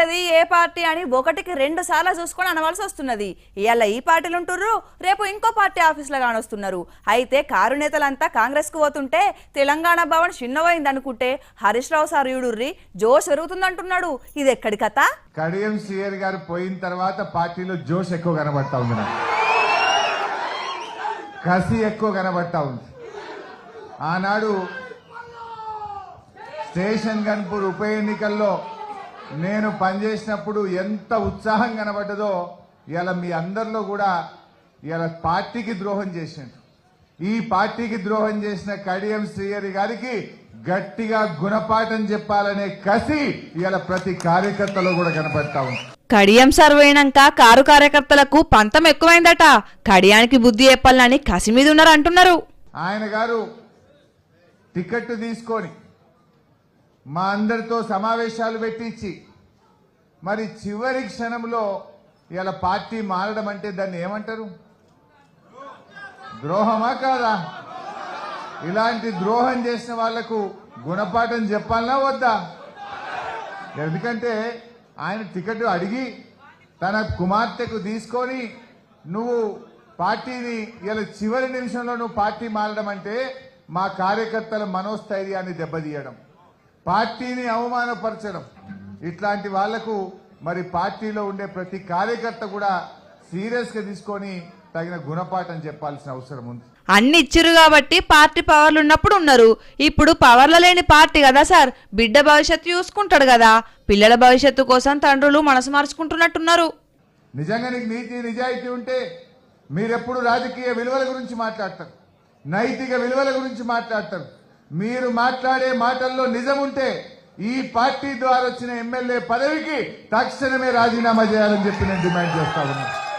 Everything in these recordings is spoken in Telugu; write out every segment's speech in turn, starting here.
అవుతుంది ఏ పార్టీ అని ఒకటికి రెండు సార్లు చూసుకొని అనవలసి వస్తున్నది. ఇవాళ ఈ పార్టీలు ఉంటుర్రు రేపు ఇంకో పార్టీ ఆఫీసులో కానొస్తున్నారు అయితే కారు నేతలంతా కాంగ్రెస్కు పోతుంటే తెలంగాణ భవన్ చిన్నవైంది అనుకుంటే హరీష్ రావు సార్ యూడుర్రి జోష్ పెరుగుతుందంటున్నాడు ఇది ఎక్కడి కథ? కడియం గారు పోయిన తర్వాత పార్టీలో జోష్ ఎక్కువ కనబడతా ఉంది కసి ఎక్కువ కనబడతా ఉంది. ఆనాడు స్టేషన్ గన్పూర్ ఉప ఎన్నికల్లో నేను పనిచేసినప్పుడు ఎంత ఉత్సాహం కనబడ్డదో ఇలా మీ అందరిలో కూడా ఇలా పార్టీకి ద్రోహం చేసిండు. ఈ పార్టీకి ద్రోహం చేసిన కడియం శ్రీహరి గారికి గట్టిగా గుణపాఠం చెప్పాలనే కసి ఇలా ప్రతి కార్యకర్తలో కూడా కనపడతా ఉంది. కడియం సార్ పోయినాక కారు కార్యకర్తలకు పంతం ఎక్కువైందట. కడియానికి బుద్ధి చెప్పాలని కసి మీద ఉన్నారు అంటున్నారు. ఆయన గారు టికెట్ తీసుకొని మా అందరితో సమావేశాలు పెట్టించి మరి చివరి క్షణంలో ఇలా పార్టీ మారడం అంటే దాన్ని ఏమంటారు? ద్రోహమా కాదా? ఇలాంటి ద్రోహం చేసిన వాళ్ళకు గుణపాఠం చెప్పాలనా వద్దా? ఎందుకంటే ఆయన టికెట్ అడిగి తన కుమార్తెకు తీసుకొని నువ్వు పార్టీని ఇలా చివరి నిమిషంలో నువ్వు పార్టీ మారడం అంటే మా కార్యకర్తల మనోస్థైర్యాన్ని దెబ్బతీయడం. పార్టీని అవమానపరచడం. ఇట్లాంటి వాళ్ళకు మరి పార్టీలో ఉండే ప్రతి కార్యకర్త కూడా సీరియస్గా తీసుకొని తగిన గుణపాఠం చెప్పాల్సిన అవసరం ఉంది. అన్ని ఇచ్చిరు కాబట్టి పార్టీ పవర్లు ఉన్నప్పుడు ఉన్నారు. ఇప్పుడు పవర్ల లేని పార్టీ కదా సార్. బిడ్డ భవిష్యత్తు చూసుకుంటాడు కదా. పిల్లల భవిష్యత్తు కోసం తండ్రులు మనసు మార్చుకుంటున్నట్టున్నారు. నిజంగా నీకు నీతి నిజాయితీ ఉంటే మీరెప్పుడు రాజకీయ విలువల గురించి మాట్లాడతారు. నైతిక విలువల గురించి మాట్లాడతారు. మీరు మాట్లాడే మాటల్లో నిజం ఉంటే ఈ పార్టీ ద్వారా వచ్చిన ఎమ్మెల్యే పదవికి తక్షణమే రాజీనామా చేయాలని చెప్పి నేను డిమాండ్ చేస్తా ఉన్నాను.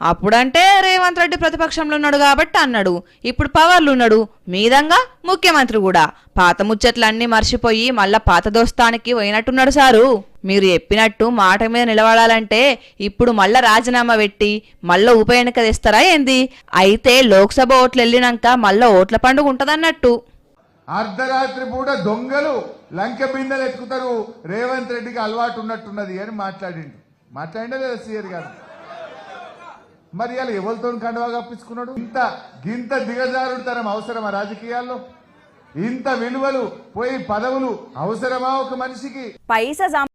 అప్పుడంటే రేవంత్ రెడ్డి ప్రతిపక్షంలో ఉన్నాడు కాబట్టి అన్నాడు. ఇప్పుడు పవర్లు ఉన్నాడు. మీదంగా ముఖ్యమంత్రి కూడా. పాత ముచ్చట్లన్నీ మర్చిపోయి మళ్ళా పాత దోస్తానికి పోయినట్టున్నాడు సారు. మీరు చెప్పినట్టు మాట మీద నిలబడాలంటే ఇప్పుడు మళ్ళా రాజీనామా పెట్టి మళ్ళా ఉప ఎన్నిక తెస్తారా ఏంది? అయితే లోక్సభ ఓట్లు వెళ్ళినాక మళ్ళా ఓట్ల పండుగ ఉంటదన్నట్టు. అర్ధరాత్రి పూట దొంగలు లంక బిందెలు ఎత్తుకుతారు. రేవంత్ రెడ్డికి అలవాటు ఉన్నట్టున్నది అని మాట్లాడిండు. మాట్లాడిండే లేదా సీఆర్ గారు? మరి అలా ఎవరితో కండవా కప్పించుకున్నాడు? ఇంత గింత దిగజారుడు తరం అవసరమా రాజకీయాల్లో? ఇంత విలువలు పోయి పదవులు అవసరమా ఒక మనిషికి? పైసా